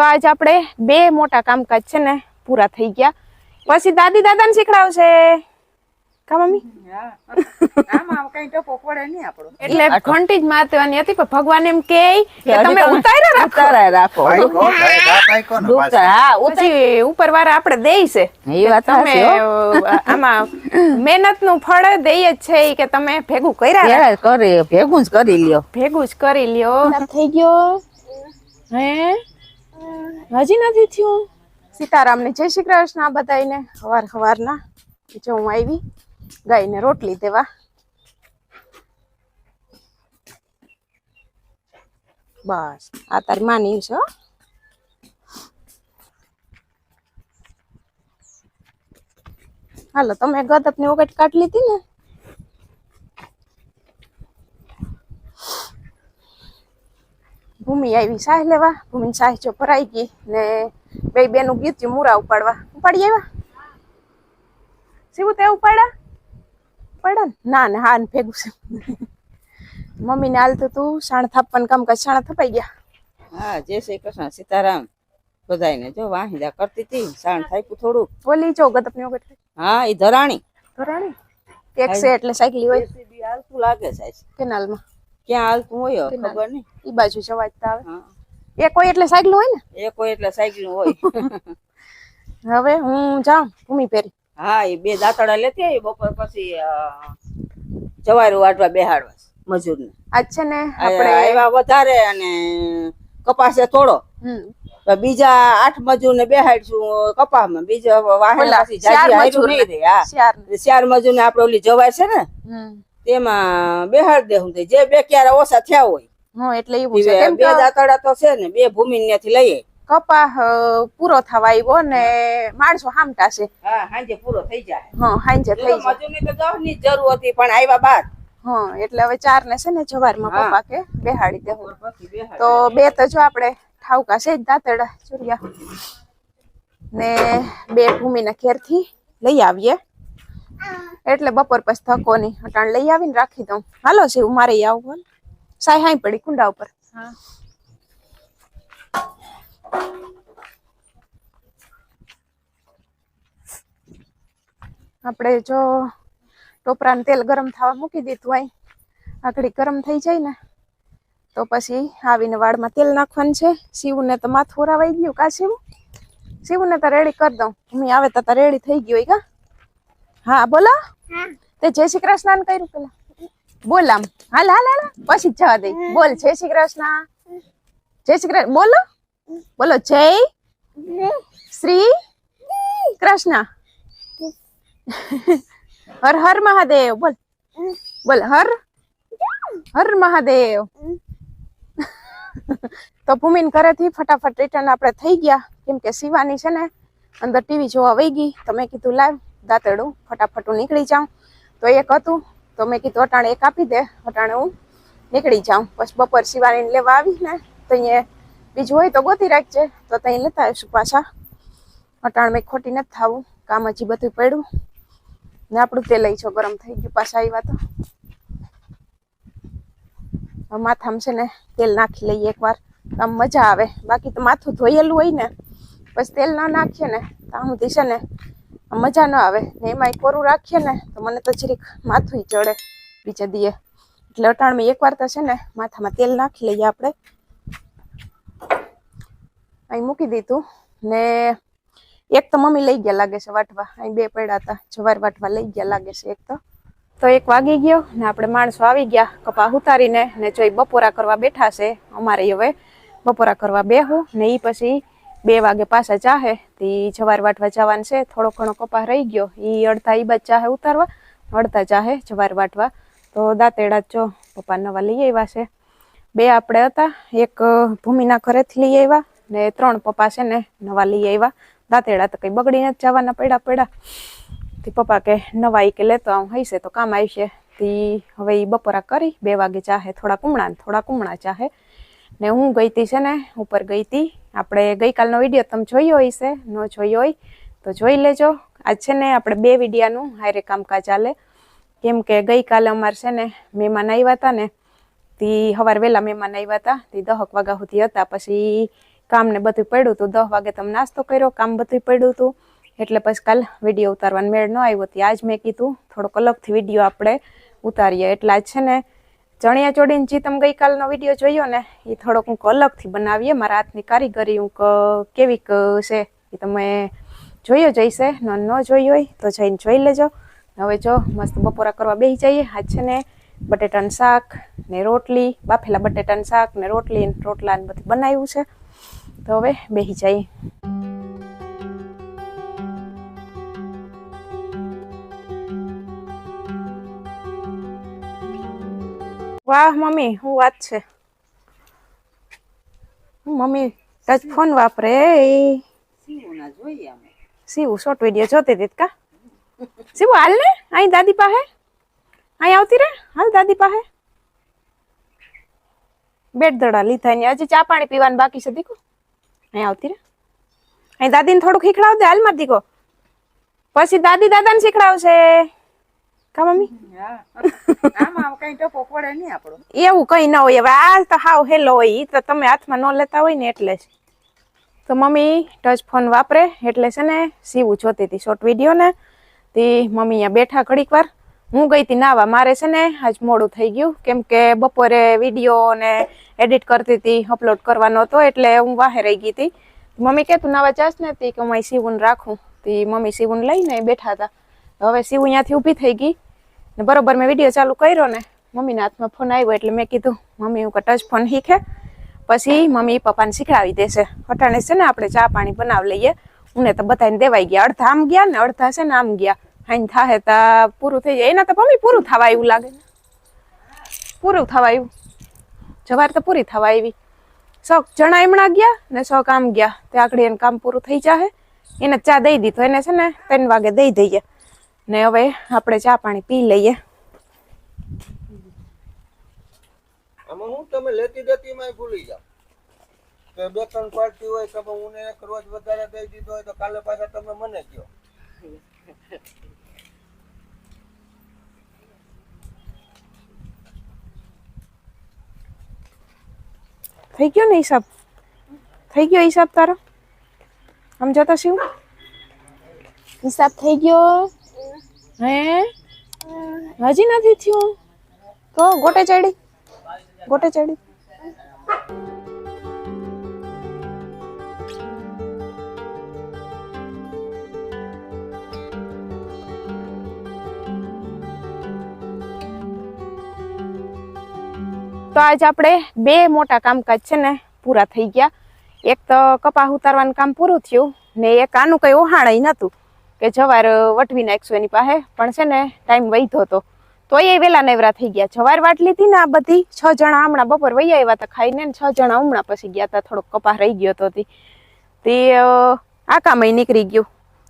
તો આજ આપણે બે મોટા કામકાજ છે ને પૂરા થઈ ગયા. પછી દાદી દાદાને શીખડાવશે કા મમ્મી? એટલે ઘંટી જ મારવાની હતી પણ ભગવાન એમ કે તમે ઉતાર્યા રાખો. રાખો. ને. હા ઉપર વાળા આપણે દેઈ છે. એ વાત તમે આમાં મહેનતનું ફળ દઈએ જ છે કે તમે ભેગું કર્યા કરી ભેગું જ કરી લ્યો. ભેગું જ કરી લ્યો. થઈ ગયો. હે? હજી નથી થયું? સીતારામ ને જય શ્રી કૃષ્ણ આ બધાને હવાર હવારના જો હું આવી, ગાયને રોટલી દેવા. બસ, આ તારી માની છે. હાલો, તમે ગદપની વખત કાઢ લીધી ને? ભૂમિ આવી સાહ લેવા ભૂમિ સાહ જો ભરાઈ ગઈ ને બે બેનું ગીત મૂરા ઉપાડવા. ઉપાડી આવ્યા? શીવું તે ઉપાડા ઉપાડા ને? ના ને હા ને ભેગું છે. મમ્મીને હાલતું તું સાણ થાપવાનું કામ કાજ સાણા થપાઈ ગયા? હા જય શ્રી કૃષ્ણ સીતારામ. બધાયને જો વાહિંદા કરતી હતી સાણ થાય થોડુંક. ઓલી જો ગદપની વગર હા એ ધરાણી. ધરાણી? એક છે એટલે સાયકલી હોય. હાલતું લાગે સાહેબ. કેનાલમાં. ક્યાં હાલતું હોય ખબર નહીં. ઈ બાજુ જવાજ તો આવે. એક હોય એટલે સાયકલ હોય ને? એ કોઈ એટલે સાયકલ હોય. હવે હું જાઉં ભૂમિ પેરી હા એ બે દાંતડા લેતી આવી બપોર પછી જવારું વાટવા બેહાડવા મજૂરને. આજ છે ને આપણે આવ્યા વધારે અને કપાસે થોડો. બીજા આઠ મજૂર ને બેહાડશું કપામાં બીજા વાહન ચાર મજૂર ને આપણે ઓલી જવાય છે ને તેમાં બેહાડ દે હું જે બે ક્યારે ઓછા થયા હોય હા એટલે એવું છે બે કેમ બે કે તો છે ને બે ભૂમિ ત્યાંથી લઈએ. કપાહ પૂરો થવા આવ્યો ને માણસો હામટા છે. હા હાંજે પૂરો થઈ જાય. હા હાંજે થઈ જાય. મજૂર તો ગહની જરૂર હતી પણ આવ્યા બાદ. હા એટલે હવે ચાર ને છે ને જવારમાં. પપ્પા કે બેહાડી દેવું તો બે તો જો આપણે ઠાવકા છે દાંતડા ચૂર્યા. ને બે ભૂમિના ઘેરથી લઈ આવીએ. એટલે બપોર પછી થકો નહીં. અટાણ લઈ આવીને રાખી દઉં. હાલો છે મારે આવું બોલ સાય હાઈ પડી કુંડા ઉપર. આપણે જો ટોપરાનું તેલ ગરમ થવા મૂકી દીધું હોય આકડી ગરમ થઈ જાય ને તો પછી આવીને વાળમાં તેલ નાખવાનું છે. શિવને તો માથું રાવાઈ ગયું કા શિવ? શિવને તો રેડી કરી દઉં. મમ્મી આવે તો રેડી થઈ ગયું હોય કા? હા બોલો. તે જય શ્રી કૃષ્ણ કર્યું પેલા? બોલ આમ. હાલ હાલ હાલ. પછી જવા દે. બોલ જય શ્રી કૃષ્ણ. જય શ્રી કૃષ્ણ. બોલો. બોલો જય શ્રી કૃષ્ણ. હર હર મહાદેવ. બોલ. બોલ હર. હર મહાદેવ. તો ભૂમિન ઘરેથી ફટાફટ રિટર્ન આપણે થઈ ગયા. કેમ કે શિવાની છે ને અંદર ટીવી જોવા વહી ગઈ. તો મેં કીધું લાવ. દાંતડું ફટાફટ નીકળી જાઉં. તો એક હતું, તો મેં કીધું, અટાણે એક આપી દે, અટાણે હું નીકળી જાઉં. પછી બપોર શિવાનીને લેવા આવીને તો અહીંયા બીજું હોય તો ગોતી રાખજે. તો ત્યાં લેતા આવીશું પાછા. અટાણ મેં ખોટી નથી થવું, કામ હજી બધું પડ્યું. ને આપણું તેલ છો ગરમ થઈ ગયું, પાછા આવ્યા તો. માથામાં છે ને તેલ નાખી લઈએ એકવાર. આમ મજા આવે. બાકી તો માથું ધોયેલું હોય ને, પછી તેલ ના નાખીએ ને, તો આમ છે ને મજા ન આવે. ને એમાં કોરું રાખીએ ને, તો મને તો જરીક માથું ચડે બીજે દીએ. એટલે અટાણમાં એકવાર તો છે ને, માથામાં તેલ નાખી લઈએ આપણે. અહીં મૂકી દીધું. ને એક તો મમ્મી લઈ ગયા લાગે છે વાટવા. અહીં બે પડ્યા હતા. જવાર વાટવા લઈ ગયા લાગે છે એક તો. તો એક વાગી ગયો ને આપણે માણસો આવી ગયા. કપા ઉતારીને ને જોઈ બપોરા કરવા બેઠા છે, અમારે હવે બપોરા કરવા બેહું. ને એ પછી બે વાગે પાછા ચાહે તે જવાર વાટવા જવાનું છે થોડો ઘણો કપા રહી ગયો. એ અડધા ઈ બાદ ચાહે ઉતારવા અડધા ચાહે જવાર વાટવા. તો દાંતેડા જ જો પપ્પા નવા લઈ આવ્યા છે. બે આપણે હતા એક અ, ભૂમિના ઘરેથી લઈ આવ્યા ને ત્રણ પપ્પા છે ને નવા લઈ આવ્યા. દાંતેડા તો કઈ બગડી નથી જવાના પડ્યા પડ્યા. તે પપ્પા કે નવા ઈ કે લેતો આવું હશે તો કામ આવશે. તી હવે ઈ બપોરા કરી બે વાગે ચાહે થોડા કુમણા ને થોડા કુમણા ચાહે ને હું ગઈ તી છે ને ઉપર ગઈ તી આપણે ગઈકાલનો વીડિયો તમે જોયો હશે ન જોયો હોય, તો જોઈ લેજો. આજ છે ને આપણે બે વિડીયાનું હારે કામકાજ ચાલે કેમ કે ગઈકાલે અમારે છે ને મહેમાન આવ્યા હતા ને, તે સવાર વહેલા મહેમાન આવ્યા હતા, તે દહક વાગ્યા સુધી હતા. પછી કામને બધું પડ્યું હતું દહ વાગે તમે નાસ્તો કર્યો, કામ બધું પડ્યું હતું એટલે પછી કાલ વીડિયો ઉતારવાનો મેળ ન આવ્યો. હતી આજ મેં કીધું, થોડોક અલગથી વીડિયો આપણે ઉતારીએ. એટલે આજ છે ને ચણિયા ચોડીને જે તમે ગઈકાલનો વીડિયો જોયો ને, એ થોડોક હું અલગથી બનાવીએ. મારા હાથની કારીગરી હું કેવીક છે એ તમે જોયો જઈશે ન જોઈ હોય તો જઈને જોઈ લેજો. હવે જો મસ્ત બપોરા કરવા બેસી જઈએ. આજ છે ને બટેટાનું શાક ને રોટલી, બાફેલા બટેટાનું શાક ને રોટલી રોટલા ને બધું બનાવ્યું છે. તો હવે બેસી જઈએ. વાહ મમ્મી શું વાત છે. મમ્મી ટચ ફોન વાપરે એ. સીવું જોઈએ અમે. શિવ શોર્ટ વીડિયો જોતી હતી કા? શિવ હાલ ને? અહીં દાદી પાસે? અહીં આવતી રે? હાલ દાદી પાસે? બેટ દડા લીધા ને હજી ચા પાણી પીવાનું બાકી છે દીકો. અહીં આવતી રે. અહીં દાદીને થોડું ખીખડાવ દે હાલમાં દીકો. પછી દાદી દાદાને શીખડાવશે કા મમ્મી? એવું કઈ ન હોય. હવે આ તો હાવ હેલો હોય તો તમે હાથમાં ન લેતા હોય ને એટલે જ. તો મમ્મી ટચ ફોન વાપરે એટલે છે ને સીવું જોતી હતી શોર્ટ વીડિયો ને. તે મમ્મી અહીંયા બેઠા ઘડીક વાર. હું ગઈ હતી નાવા. મારે છે ને આજ મોડું થઈ ગયું. કેમ કે બપોરે વીડિયો ને એડિટ કરતી હતી અપલોડ કરવાનો હતો એટલે હું વાહે રહી ગઈ હતી. મમ્મી કે તું નાવા જાસ ને? તી કે હું અહીં સીવું રાખું. તી મમ્મી સીવું લઈને બેઠા હતા. હવે સીવું અહીંયાથી ઊભી થઈ ગઈ. ને બરોબર મેં વીડિયો ચાલુ કર્યો ને, મમ્મીના હાથમાં ફોન આવ્યો એટલે મેં કીધું, મમ્મી, હું ટચ ફોન શીખે. પછી મમ્મી પપ્પાને શીખડાવી દેશે. અટાણે છે ને આપણે ચા પાણી બનાવી લઈએ. ઉને તો બધાને દેવાઈ ગયા. અડધા આમ ગયા ને અડધા છે ને આમ ગયા. હાઈન થાહે તા પૂરું થઈ જાય. એના તો મમ્મી પૂરું થવા એવું લાગે. ને પૂરું થવા આવ્યું જવાર તો પૂરી થવા આવી શોખ જણા એમણા ગયા ને શોખ આમ ગયા. તે આગળ એને કામ પૂરું થઈ જાય એને ચા દઈ દીધો. એને છે ને ત્રણ વાગે દઈ દઈએ. ને હવે આપણે ચા પાણી પી લઈએ. આમાં હું તમે લેતી દેતી માં ભૂલી જાઓ. કે બે ત્રણ પાર્ટી હોય તમે હું એક રોજ વધારે દઈ દીધો હોય તો કાલે પાછા તમે મને કહો. થઈ ગયો ને હિસાબ? થઈ ગયો હિસાબ તારો? આમ જતો શિવ હિસાબ થઈ ગયો. હે? હજી નથી થયું? તો ગોટે ચડી. ગોટે ચડી. તો આજ આપણે બે મોટા કામકાજ છે ને પૂરા થઈ ગયા. એક તો કપા ઉતારવાનું કામ પૂરું થયું ને એક આનું કઈ ઓહાણાઈ નતું કે જવાર વટવી નાખશું એની પાસે, પણ છે ને, ટાઈમ વહીતો હતો તો એ વેલા નેવરા થઈ ગયા. જવાર વાટ લીધી ને આ બધી, છ જણા હમણાં બપોર વૈયા આવ્યા હતા ખાઈને છ જણા હમણાં પછી ગયા હતા થોડોક કપાસ રહી ગયો હતો તી. આ કામ નીકળી ગયું.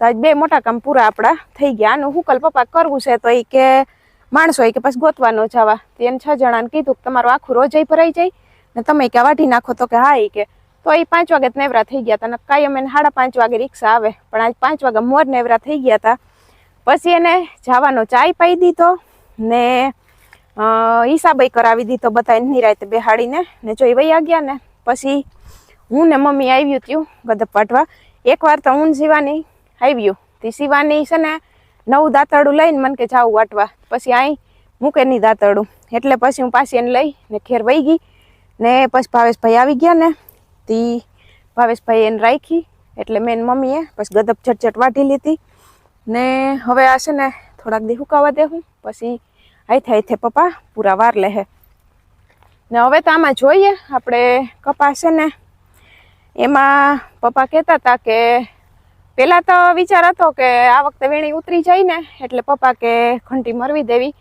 તો આજ બે મોટા કામ પૂરા આપણા થઈ ગયા. આનું હુકલ પપ્પા કરવું છે તો એ કે માણસો એ કે પછી ગોતવાનો જવા. તે એને છ જણાને કીધું કે તમારું આખું રોજાઈ ભરાઈ જાય ને તમે કે વાઢી નાખો તો કે હા એ કે તો એ પાંચ વાગે નેવરા થઈ ગયા હતા. ને કાયમ એને સાડા પાંચ વાગે રિક્ષા આવે. પણ આજ પાંચ વાગે મોર નેવરા થઈ ગયા હતા. પછી એને જવાનો ચાય પાઈ દીધો ને હિસાબે કરાવી દીધો બધા નિરાયતે બેહાડીને. ને જો એ વયા ગયા ને, પછી હું ને મમ્મી આવ્યું ત્યું ગદપ પાટવા એકવાર તો હું શિવાની આવ્યું તે શિવાની છે ને નવું દાંતરડું લઈને મને કે જાવું વાટવા. પછી અહીં મૂકે નહીં દાંતરડું. એટલે પછી હું પાછી એને લઈ ને ખેર વહી ગઈ. ને પછી ભાવેશભાઈ આવી ગયા ને તી ભાવેશભાઈ એને રાખી, એટલે મેં મમ્મીએ પછી ગદપ ઝટઝટ વાઢી લીધી. ને હવે આ છે ને થોડાક દી હુકાવા દેવું પછી હાથે હાથે પપ્પા પૂરા વાર લેહે. ને હવે તો આમાં જોઈએ, આપણે કપાસ છે ને, એમાં પપ્પા કહેતા હતા કે પેલા તો વિચાર હતો કે આ વખતે વેણી ઉતરી જાય ને, એટલે પપ્પા કે ઘંટી મરવી દેવી.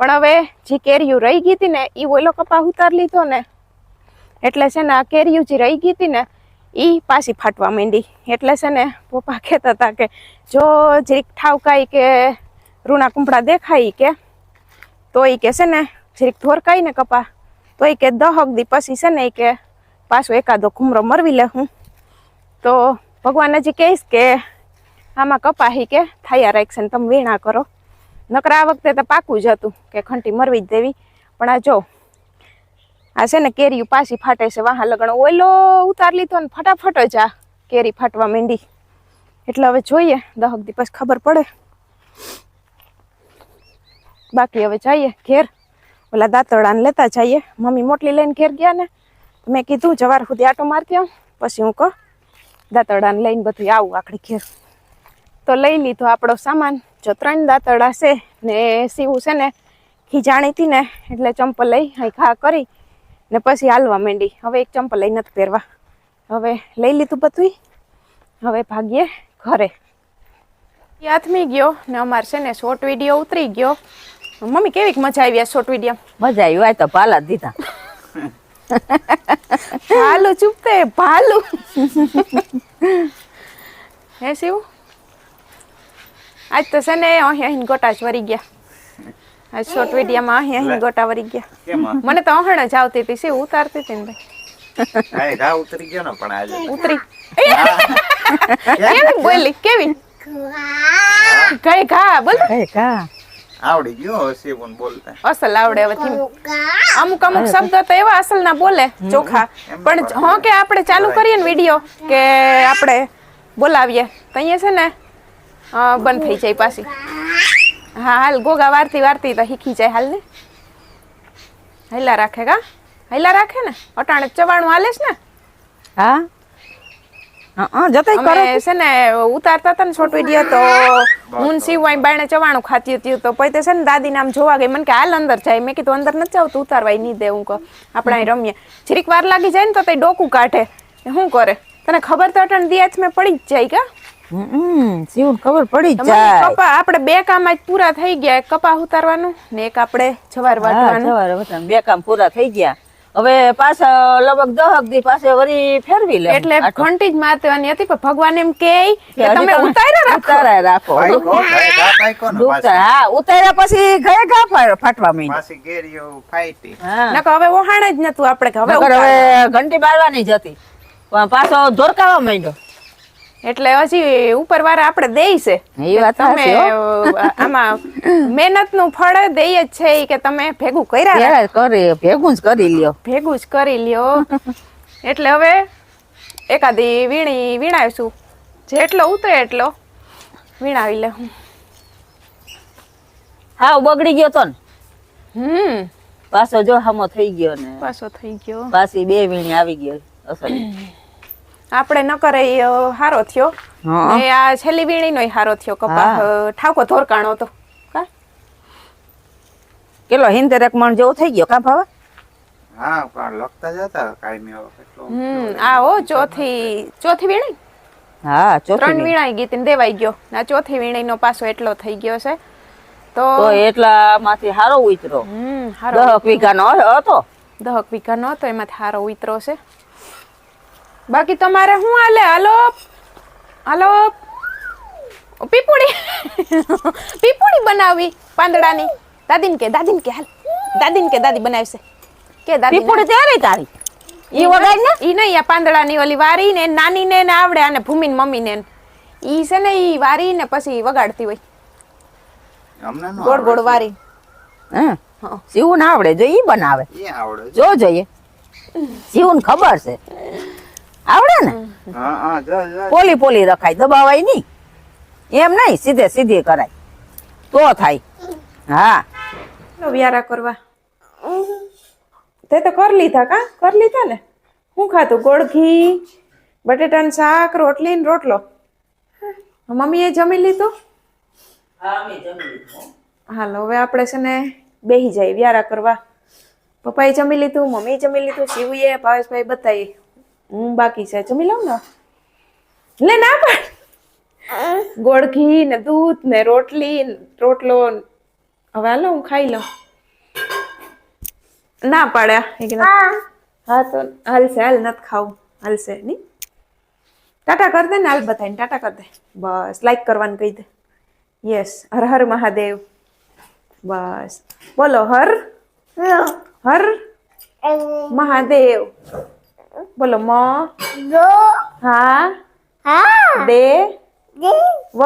પણ હવે જે કેરીયું રહી ગઈ હતી ને એ ઓલો કપા ઉતાર લીધો ને એટલે છે ને આ કેરીયું જે રહી ગઈ હતી ને એ પાછી ફાટવા માંડી. એટલે છે ને પપ્પા કહેતા હતા કે, જો જરીક ઠાવકાઈ કે રૂણા કુંપડા દેખાય કે તો એ કે છે ને, જરીક ધોરકાઈ ને કપા તો એ કે દહક દી પછી છે ને એ કે પાછો એકાદો ઘૂમરો મરવી લે હું. તો ભગવાન હજી કહીશ કે, આમાં કપાહી કે, થાયા રાખશે ને તમે વીણા કરો. નકરા આ વખતે તો પાકું જ હતું કે ખંટી મરવી જ દેવી. પણ આ જો આ છે ને કેરી પાછી ફાટે છે વાહ લગણ. ઓઈલો ઉતાર લીધો ને ફટાફટ જ આ કેરી ફાટવા માંડી. એટલે હવે જોઈએ, દહક દિવસ ખબર પડે. બાકી હવે જઈએ ઘેર. ઓલા દાંતડાને લેતા જઈએ. મમ્મી મોટલી લઈને ઘેર ગયા ને મેં કીધું જવાર સુધી આટો મારતી આવું. પછી હું કહું દાંતડાને લઈને બધું આવું આખડી ઘેર. તો લઈ લીધો આપણો સામાન. જો ત્રણ દાંતડા છે ને સીવું છે ને ખીજાણી હતી ને, એટલે ચંપલ લઈ, અહીં ખા કરી. ને પછી હાલવા માંડી. હવે એક ચંપલ લઈ નથી પહેરવા. હવે લઈ લીધું બધું હવે ભાગીએ ઘરે. હાથમી ગયો ને અમારે છે ને શોર્ટ વીડિયો ઉતરી ગયો. મમ્મી કેવીક મજા આવી આ શોર્ટ વીડિયો મજા આવી હોય તો પાલા દીધા. ભાલુ ચૂપતે ભાલુ. હે શિવ? આજ તો છે ને અહીં અહીં ગોટા જ વરી ગયા. આજ શોર્ટ વિડીયોમાં અહીં અહીં ગોટા વરી ગયા. મને તો અહણ જ આવતી હતી. શિવ ઉતારતી હતી ને ભાઈ? હા ઘા ઉતરી ગયો ને પણ આજે. ઉતરી. કેવી બોલી કેવી? કઈ ઘા બોલ. કા આવડી ગયો હશે પણ બોલતા. અસલ આવડે હવે. અમુક અમુક શબ્દો તો એવા અસલ ના બોલે ચોખા. પણ હા કે આપણે ચાલુ કરીએ ને વીડિયો કે આપણે બોલાવીએ. તો અહીંયા છે ને બંધ થઈ જાય પાછી. હા હાલ ગોગા વારતી વારતી તો શીખી જાય હાલ ને હૈલા રાખે કા? હૈલા રાખે ને? અટાણે ચવાણું હાલે છે ને? હા? હા જતાય કરો. છે ને ઉતારતા હતા ને શોર્ટ વીડિયો તો હું વાઈ બાયણે ચવાણું ખાતી હતી તો પછી છે ને દાદી નામ જોવા ગઈ. મને કે હાલ અંદર જાય. મેં કીધું અંદર નથી આવતું ઉતારવાય નહીં દે. હું કહું આપણે અહીં રમીએ. જરીક વાર લાગી જાય ને તો તે ડોકું કાઢે. શું કરે? તને ખબર તો અટણ દિયાચ મેં પડી જ જાય કા? હમ શિવને ખબર પડી જ જાય. કપા આપણે બે કામ આજ પૂરા થઈ ગયા. કપા ઉતારવાનું ને એક આપણે જવાર વાટવાનું. બે કામ પૂરા થઈ ગયા. હવે પાછા લગભગ દહક દી પાસે વળી ફેરવી લે એટલે ઘંટી જ મારવાની હતી પણ ભગવાન એમ કે તમે ઉતાર્યા રાખો. રાખો. પાછી- હા ઉતાર્યા પછી ગયા ઘા ફાટવા માંડી પાછી કેરીઓ ફાઈટી હા. હવે ઓહાણે જ નતું આપણે. હવે ઘંટી બારવાની જ હતી. પાછો ધોરકાવા માંડ્યો. એટલે હજી ઉપર વાળા આપણે દેઈ છે. એ વાત તમે આમાં મહેનતનું ફળ દઈ જ છે કે તમે ભેગું કર્યા કરી ભેગું જ કરી લ્યો. ભેગું જ કરી લ્યો. એટલે હવે એકાદી વીણી વીણાવીશું. જેટલો ઉતરે એટલો વીણાવી લે હું. હા બગડી ગયો તો ને. હમ. પાછો જો હામો થઈ ગયો ને. પાછો થઈ ગયો. પાછી બે વીણી આવી ગયો અસલ. આપણે ન કરે હારો થયો. એ આ છેલ્લી વીણી નો હારો થયો. કપા ઠાકો ધોરકાણો તો કા? કેટલો હિંતેર એક મણ જેવો થઈ ગયો કા ભાવ? હા પણ લખતા જતા કાયમી કેટલો હમ આ ઓ ચોથી ચોથી વીણી? હા ચોથી ત્રણ વીણી. વીણાઈ ગઈ હતી ને દેવાઈ ગયો. ના ચોથી વીણીનો પાછો એટલો થઈ ગયો છે. તો તો એટલા માંથી હારો ઉતરો હમ હારો દહક વીઘાનો હતો. દહક વીઘા નો હતો એમાંથી હારો ઉતરો છે. બાકી તમારે શું હાલે? હાલો? હાલો? પીપુડી. પીપુડી બનાવી પાંદડાની. દાદીને કે દાદીને કે હાલ. દાદીને કે દાદી બનાવશે. કે દાદી પીપુડી ત્યારે તારી? ઈ વગાડ ને? ઈ નહીં આ પાંદડાની ઓલી વારી ને નાની ને ને આવડે અને ભૂમિન મમ્મી ને ઈ છે ને ઈ વારી ને પછી વગાડતી હોય. ગોળ ગોળ વારી. હા? હા. શિવને આવડે જો ઈ બનાવે. આવડે જો જોઈએ. શિવને ખબર છે. આવડે ને? હા હા જો જો. પોલી પોલી રખાય દબાવાય નહીં. એમ નહીં સીધે સીધી કરાય. તો થાય. હા. વ્યારા કરવા. તે તો કરી લીધા કા? કરી લીધા ને? હું ખાતું ગોળ ઘી બટેટાનું શાક રોટલી ને રોટલો. મમ્મીએ જમી લીધું? હાલો હવે આપણે છે ને બેહી જાય વ્યારા કરવા. પપ્પાએ જમી લીધું મમ્મીએ જમી લીધું શિવુએ ભાવેશભાઈ બધાએ. હું બાકી છે. જમી લઉં ને? લે ના પણ. ગોળ ઘી ને દૂધ ને રોટલી રોટલો હવે હાલો હું ખાઈ લઉં. ના પાડ્યા. હા. તો હાલશે હાલ નથી ખાવું. હાલશે નહીં. ટાટા કર દે ને હાલ બધાને ટાટા કર દે. બસ લાઈક કરવાનું કહી દે. યસ હર હર મહાદેવ. બસ. બોલો હર? હર મહાદેવ. બોલો મ હા દે વ